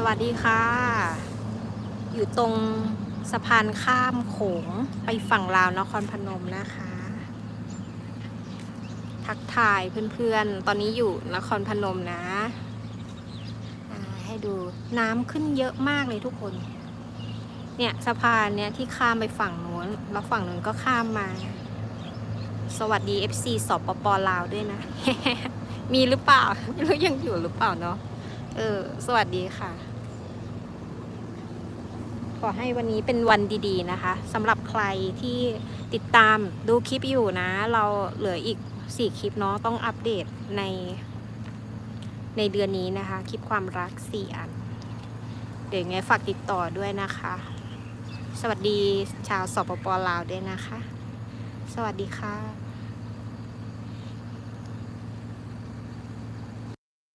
สวัสดีค่ะ อยู่ตรงสะพานข้ามโขงไปฝั่งลาวนครพนมนะคะ ทักทายเพื่อนๆ ตอนนี้อยู่นครพนมนะ ให้ดูน้ำขึ้นเยอะมากเลยทุกคน เนี่ยสะพานเนี่ยที่ข้ามไปฝั่งนู้น แล้วฝั่งนู้นก็ข้ามมา สวัสดี FC สปปลาวด้วยนะ มีหรือเปล่า ไม่รู้ยังอยู่หรือเปล่าเนาะเออ สวัสดีค่ะ อให้วันนี้เป็นวันดีๆนะคะสำหรับใครที่ติดตามดูคลิปอยู่นะ เราเหลืออีก 4 คลิปเนาะต้องอัปเดตใน ในเดือนนี้นะคะ คลิปความรัก 4 อัน เดี๋ยวไงฝากติดต่อด้วยนะคะ สวัสดีชาวสปปลาวด้วยนะคะ สวัสดีค่ะ